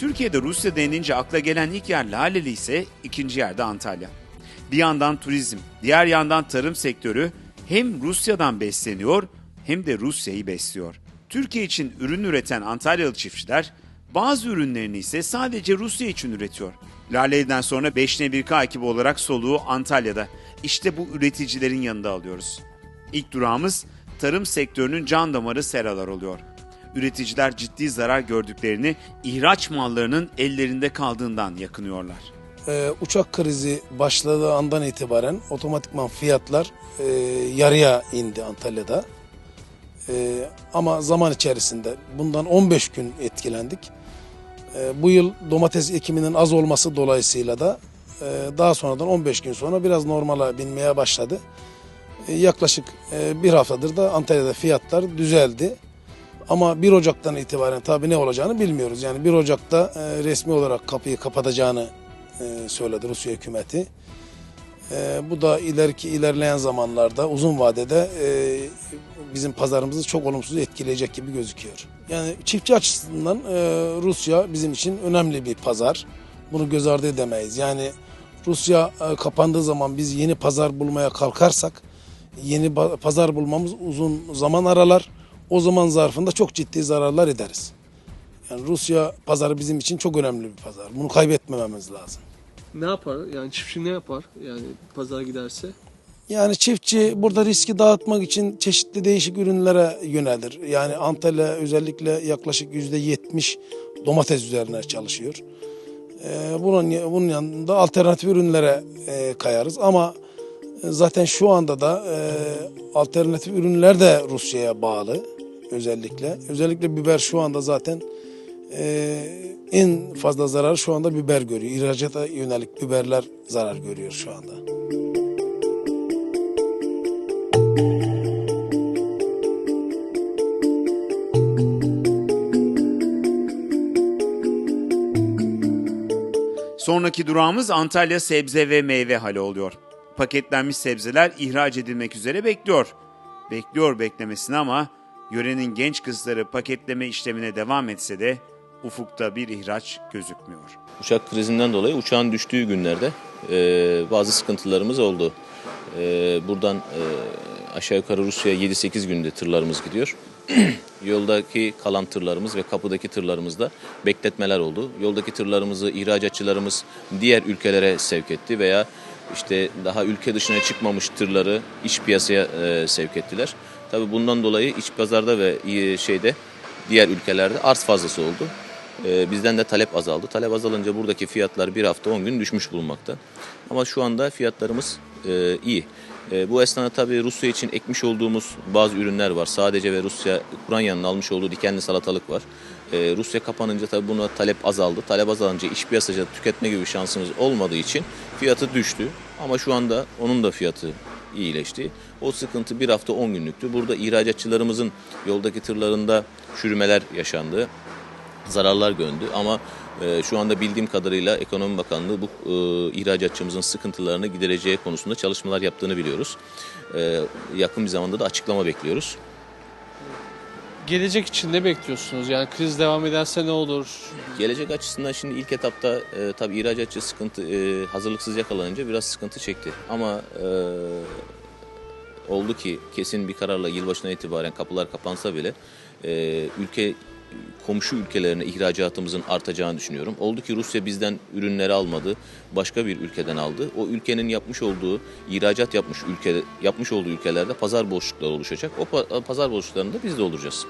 Türkiye'de Rusya denilince akla gelen ilk yer Laleli ise ikinci yerde Antalya. Bir yandan turizm, diğer yandan tarım sektörü hem Rusya'dan besleniyor hem de Rusya'yı besliyor. Türkiye için ürün üreten Antalyalı çiftçiler bazı ürünlerini ise sadece Rusya için üretiyor. Laleli'den sonra 5N1K ekibi olarak soluğu Antalya'da. İşte bu üreticilerin yanında alıyoruz. İlk durağımız tarım sektörünün can damarı seralar oluyor. Üreticiler ciddi zarar gördüklerini ihraç mallarının ellerinde kaldığından yakınıyorlar. Ee, uçak krizi başladığı andan itibaren otomatikman fiyatlar e, yarıya indi Antalya'da. E, ama zaman içerisinde bundan 15 gün etkilendik. E, bu yıl domates ekiminin az olması dolayısıyla da e, daha sonradan 15 gün sonra biraz normala binmeye başladı. E, yaklaşık e, bir haftadır da Antalya'da fiyatlar düzeldi. Ama 1 Ocak'tan itibaren tabii ne olacağını bilmiyoruz. Yani 1 Ocak'ta e, resmi olarak kapıyı kapatacağını e, söyledi Rusya hükümeti. E, bu da ileriki ilerleyen zamanlarda uzun vadede e, bizim pazarımızı çok olumsuz etkileyecek gibi gözüküyor. Yani çiftçi açısından e, Rusya bizim için önemli bir pazar. Bunu göz ardı edemeyiz. Yani Rusya e, kapandığı zaman biz yeni pazar bulmaya kalkarsak yeni pazar bulmamız uzun zaman aralar. O zaman zarfında çok ciddi zararlar ederiz. Yani Rusya pazarı bizim için çok önemli bir pazar. Bunu kaybetmememiz lazım. Ne yapar? Yani çiftçi ne yapar? Yani pazara giderse. Yani çiftçi burada riski dağıtmak için çeşitli değişik ürünlere yönelir. Yani Antalya özellikle yaklaşık yüzde yetmiş domates üzerine çalışıyor. Ee, bunun, bunun yanında alternatif ürünlere e, kayarız ama zaten şu anda da e, alternatif ürünler de Rusya'ya bağlı özellikle. Özellikle biber şu anda zaten e, en fazla zarar şu anda biber görüyor. İhracata yönelik biberler zarar görüyor şu anda. Sonraki durağımız Antalya Sebze ve Meyve Hali oluyor. Paketlenmiş sebzeler ihraç edilmek üzere bekliyor. Bekliyor beklemesini ama yörenin genç kızları paketleme işlemine devam etse de ufukta bir ihraç gözükmüyor. Uçak krizinden dolayı uçağın düştüğü günlerde e, bazı sıkıntılarımız oldu. E, buradan e, aşağı yukarı Rusya'ya 7-8 günde tırlarımız gidiyor. Yoldaki kalan tırlarımız ve kapıdaki tırlarımızda bekletmeler oldu. Yoldaki tırlarımızı ihracatçılarımız diğer ülkelere sevk etti veya işte daha ülke dışına çıkmamış tırları iç piyasaya e, sevk ettiler. Tabii bundan dolayı iç pazarda ve e, şeyde diğer ülkelerde arz fazlası oldu. Ee, bizden de talep azaldı. Talep azalınca buradaki fiyatlar bir hafta 10 gün düşmüş bulunmakta. Ama şu anda fiyatlarımız e, iyi. E, bu esnada tabii Rusya için ekmiş olduğumuz bazı ürünler var. Sadece ve Rusya Ukrayna'nın almış olduğu dikenli salatalık var. E, Rusya kapanınca tabii buna talep azaldı. Talep azalınca iç piyasada tüketme gibi şansımız olmadığı için fiyatı düştü. Ama şu anda onun da fiyatı iyileşti. O sıkıntı bir hafta 10 günlüktü. Burada ihracatçılarımızın yoldaki tırlarında çürümeler yaşandı zararlar gördü ama e, şu anda bildiğim kadarıyla Ekonomi Bakanlığı bu e, ihracatçımızın sıkıntılarını gidereceği konusunda çalışmalar yaptığını biliyoruz. E, yakın bir zamanda da açıklama bekliyoruz. Gelecek için ne bekliyorsunuz? Yani kriz devam ederse ne olur? Gelecek açısından şimdi ilk etapta e, tabii ihracatçı sıkıntı e, hazırlıksız yakalanınca biraz sıkıntı çekti. Ama e, oldu ki kesin bir kararla yılbaşına itibaren kapılar kapansa bile e, ülke komşu ülkelerine ihracatımızın artacağını düşünüyorum. Oldu ki Rusya bizden ürünleri almadı, başka bir ülkeden aldı. O ülkenin yapmış olduğu, ihracat yapmış ülke yapmış olduğu ülkelerde pazar boşlukları oluşacak. O pa- pazar boşluklarında biz de olacağız.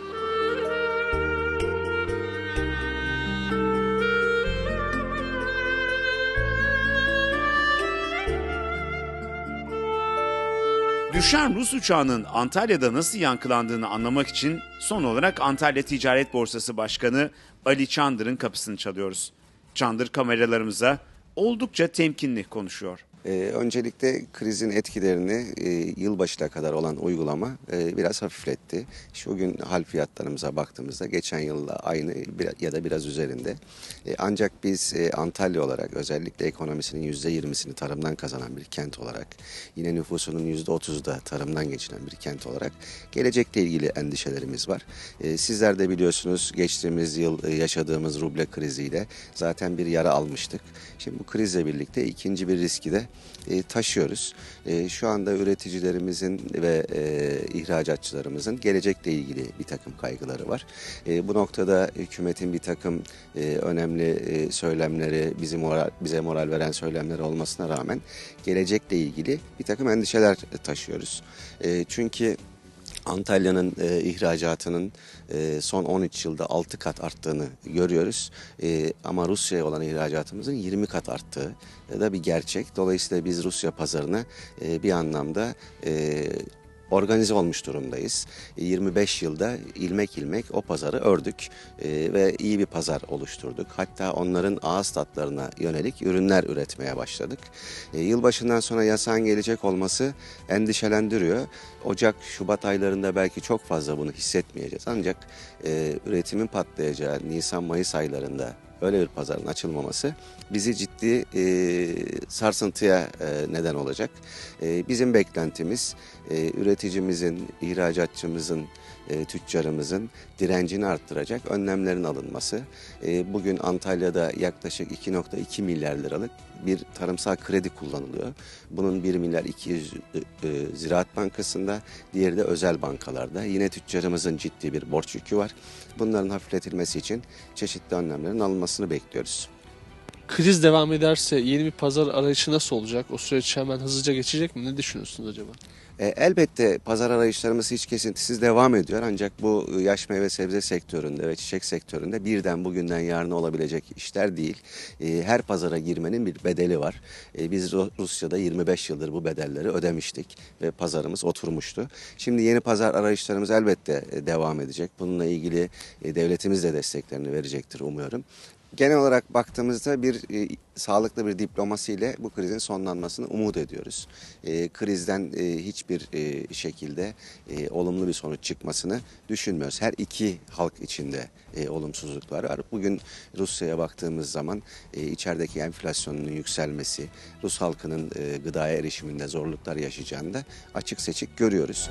Düşen Rus uçağının Antalya'da nasıl yankılandığını anlamak için son olarak Antalya Ticaret Borsası Başkanı Ali Çandır'ın kapısını çalıyoruz. Çandır kameralarımıza oldukça temkinli konuşuyor. Ee, öncelikle krizin etkilerini e, yılbaşına kadar olan uygulama e, biraz hafifletti. Şu gün hal fiyatlarımıza baktığımızda geçen yılla aynı ya da biraz üzerinde. E, ancak biz e, Antalya olarak özellikle ekonomisinin %20'sini tarımdan kazanan bir kent olarak yine nüfusunun %30'u da tarımdan geçinen bir kent olarak gelecekle ilgili endişelerimiz var. E, sizler de biliyorsunuz geçtiğimiz yıl e, yaşadığımız ruble kriziyle zaten bir yara almıştık. Şimdi bu krizle birlikte ikinci bir riski de e, taşıyoruz. E, şu anda üreticilerimizin ve e, ihracatçılarımızın gelecekle ilgili bir takım kaygıları var. Bu noktada hükümetin bir takım önemli söylemleri, bizi moral, bize moral veren söylemleri olmasına rağmen gelecekle ilgili bir takım endişeler taşıyoruz. E, çünkü Antalya'nın e, ihracatının e, son 13 yılda 6 kat arttığını görüyoruz. E, ama Rusya'ya olan ihracatımızın 20 kat arttığı da bir gerçek. Dolayısıyla biz Rusya pazarına e, bir anlamda e, organize olmuş durumdayız. E, 25 yılda ilmek ilmek o pazarı ördük e, ve iyi bir pazar oluşturduk. Hatta onların ağız tatlarına yönelik ürünler üretmeye başladık. E, yılbaşından sonra yasağın gelecek olması endişelendiriyor. Ocak, Şubat aylarında belki çok fazla bunu hissetmeyeceğiz. Ancak e, üretimin patlayacağı Nisan-Mayıs aylarında öyle bir pazarın açılmaması bizi ciddi e, sarsıntıya e, neden olacak. E, bizim beklentimiz e, üreticimizin, ihracatçımızın, e, tüccarımızın direncini arttıracak önlemlerin alınması. E, bugün Antalya'da yaklaşık 2.2 milyar liralık bir tarımsal kredi kullanılıyor. Bunun 1 milyar 200 e, e, Ziraat Bankası'nda, diğeri de özel bankalarda. Yine tüccarımızın ciddi bir borç yükü var. Bunların hafifletilmesi için çeşitli önlemlerin alınmasını bekliyoruz. Kriz devam ederse yeni bir pazar arayışı nasıl olacak? O süreç hemen hızlıca geçecek mi? Ne düşünüyorsunuz acaba? E, elbette pazar arayışlarımız hiç kesintisiz devam ediyor ancak bu yaş meyve sebze sektöründe ve çiçek sektöründe birden bugünden yarına olabilecek işler değil. E, her pazara girmenin bir bedeli var. E, biz Ru- Rusya'da 25 yıldır bu bedelleri ödemiştik ve pazarımız oturmuştu. Şimdi yeni pazar arayışlarımız elbette e, devam edecek. Bununla ilgili e, devletimiz de desteklerini verecektir umuyorum. Genel olarak baktığımızda bir e, sağlıklı bir diplomasi ile bu krizin sonlanmasını umut ediyoruz. E, krizden e, hiçbir e, şekilde e, olumlu bir sonuç çıkmasını düşünmüyoruz. Her iki halk içinde e, olumsuzluklar var. Bugün Rusya'ya baktığımız zaman e, içerideki enflasyonun yükselmesi, Rus halkının e, gıdaya erişiminde zorluklar yaşayacağını da açık seçik görüyoruz.